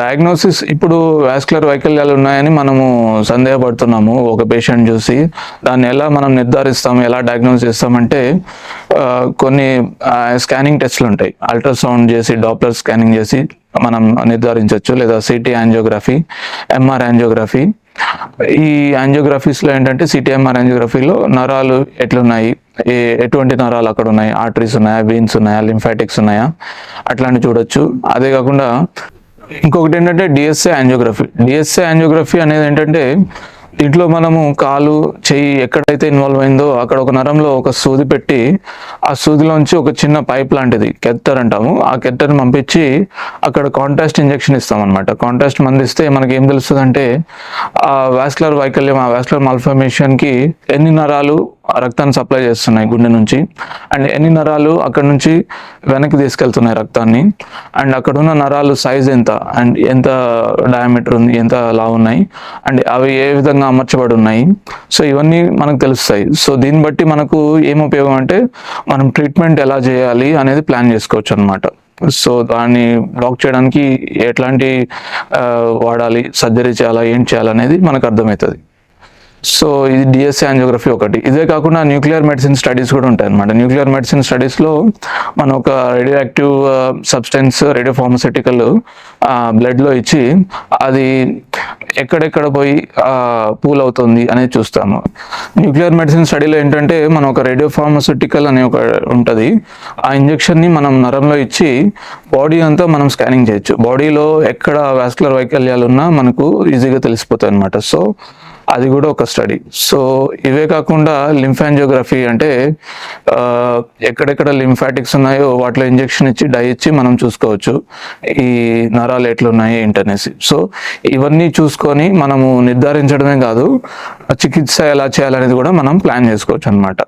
Diagnosis ఇప్పుడు vascular వైకల్యాలు ఉన్నాయని మనము సందేహపడుతున్నాము ఒక పేషెంట్ చూసి. దాన్ని ఎలా మనం నిర్ధారిస్తాము ఎలా డయాగ్నోస్ చేస్తామంటే కొన్ని స్కానింగ్ టెస్ట్లు ఉంటాయి. అల్ట్రాసౌండ్ చేసి డాప్లర్ స్కానింగ్ చేసి మనం నిర్ధారించవచ్చు లేదా సిటీ యాంజియోగ్రఫీ ఎంఆర్ యాంజియోగ్రఫీ ఈ యాంజియోగ్రఫీస్లో ఏంటంటే సిటీఎంఆర్ యాంజియోగ్రఫీలో నరాలు ఎట్లున్నాయి? ఏ ఎటువంటి నరాలు అక్కడ ఉన్నాయి? ఆర్టరీస్ ఉన్నాయా? వీన్స్ ఉన్నాయా? లింఫాటిక్స్ ఉన్నాయా? అట్లాంటివి చూడొచ్చు. అదే కాకుండా ఇంకొకటి ఏంటంటే డిఎస్ఏ యాంజియోగ్రఫీ డిఎస్ఏ యాంజియోగ్రఫీ అనేది ఏంటంటే దీంట్లో మనము కాలు చెయ్యి ఎక్కడైతే ఇన్వాల్వ్ అయిందో అక్కడ ఒక నరంలో ఒక సూది పెట్టి ఆ సూదిలోంచి ఒక చిన్న పైప్ లాంటిది కెత్తర్ అంటాము. ఆ కెత్తర్ని పంపించి అక్కడ కాంట్రాస్ట్ ఇంజెక్షన్ ఇస్తాం అనమాట కాంట్రాస్ట్ మంది ఇస్తే మనకి ఏం తెలుస్తుంది అంటే ఆ వాస్కులర్ వైకల్యం ఆ వాస్కులర్ మాల్ఫర్మేషన్కి ఎన్ని నరాలు రక్తాన్ని సప్లై చేస్తున్నాయి గుండె నుంచి. అండ్ ఎన్ని నరాలు అక్కడ నుంచి వెనక్కి తీసుకెళ్తున్నాయి రక్తాన్ని. అండ్ అక్కడ ఉన్న నరాలు సైజ్ ఎంత? అండ్ ఎంత డయామీటర్ ఉంది? ఎంత లా ఉన్నాయి? అండ్ అవి ఏ విధంగా అమర్చబడి ఉన్నాయి? సో ఇవన్నీ మనకు తెలుస్తాయి. సో దీన్ని బట్టి మనకు ఏం ఉపయోగం అంటే మనం ట్రీట్మెంట్ ఎలా చేయాలి అనేది ప్లాన్ చేసుకోవచ్చు అనమాట సో దాన్ని బ్లాక్ చేయడానికి ఎట్లాంటి వాడాలి సర్జరీ చేయాలా ఏం చేయాలనేది మనకు అర్థమవుతుంది. సో ఇది డిఎస్ఏ యాంజియోగ్రఫీ ఒకటి. ఇదే కాకుండా న్యూక్లియర్ మెడిసిన్ స్టడీస్ కూడా ఉంటాయి అనమాట న్యూక్లియర్ మెడిసిన్ స్టడీస్లో మనం ఒక radioactive substance radiopharmaceutical బ్లడ్లో ఇచ్చి అది ఎక్కడెక్కడ పోయి uh, పూల్ అవుతుంది అనేది చూస్తాము. న్యూక్లియర్ మెడిసిన్ స్టడీలో ఏంటంటే మనం ఒక రేడియో ఫార్మసిటికల్ అనే ఒక ఉంటుంది. ఆ ఇంజెక్షన్ని మనం నరంలో ఇచ్చి బాడీ అంతా మనం స్కానింగ్ చేయొచ్చు. బాడీలో ఎక్కడ వాస్కులర్ వైకల్యాలు ఉన్నా మనకు ఈజీగా తెలిసిపోతాయి అనమాట సో అది కూడా ఒక స్టడీ. సో ఇవే కాకుండా లింఫాంజియోగ్రఫీ అంటే ఎక్కడెక్కడ లింఫాటిక్స్ ఉన్నాయో వాటిలో ఇంజెక్షన్ ఇచ్చి డై ఇచ్చి మనం చూసుకోవచ్చు. ఈ నరాలు ఎట్లున్నాయి ఏంటనేసి. సో ఇవన్నీ చూసుకొని మనము నిర్ధారించడమే కాదు చికిత్స ఎలా చేయాలనేది కూడా మనం ప్లాన్ చేసుకోవచ్చు అనమాట